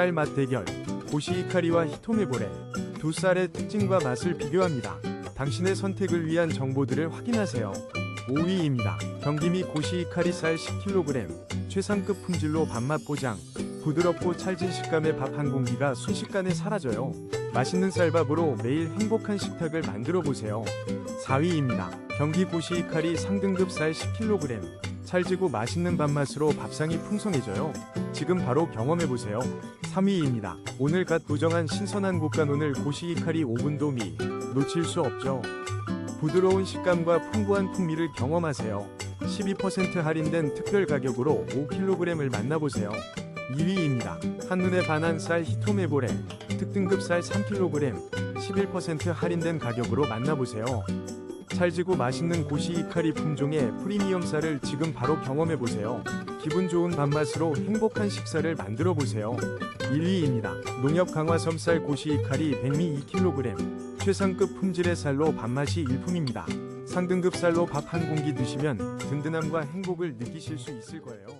쌀 맛 대결 고시이카리와 히토메보레 두 쌀의 특징과 맛을 비교합니다. 당신의 선택을 위한 정보들을 확인하세요. 5위입니다. 경기 미 고시이카리 쌀 10kg 최상급 품질로 밥맛 보장 부드럽고 찰진 식감의 밥 한 공기가 순식간에 사라져요. 맛있는 쌀밥으로 매일 행복한 식탁을 만들어 보세요. 4위입니다. 경기 고시이카리 상등급 쌀 10kg 찰지고 맛있는 밥맛으로 밥상이 풍성해져요. 지금 바로 경험해보세요. 3위입니다. 오늘 갓 도정한 신선한 곶간오늘 고시이카리 오븐도미 놓칠 수 없죠. 부드러운 식감과 풍부한 풍미를 경험하세요. 12% 할인된 특별 가격으로 5kg을 만나보세요. 2위입니다. 한눈에 반한 쌀 히토메보레 특등급 쌀 3kg 11% 할인된 가격으로 만나보세요. 찰지고 맛있는 고시 이카리 품종의 프리미엄 쌀을 지금 바로 경험해보세요. 기분 좋은 밥맛으로 행복한 식사를 만들어 보세요. 1위입니다. 농협 강화섬 쌀 고시 이카리 백미 2kg 최상급 품질의 쌀로 밥맛이 일품입니다. 상등급 쌀로 밥 한 공기 드시면 든든함과 행복을 느끼실 수 있을 거예요.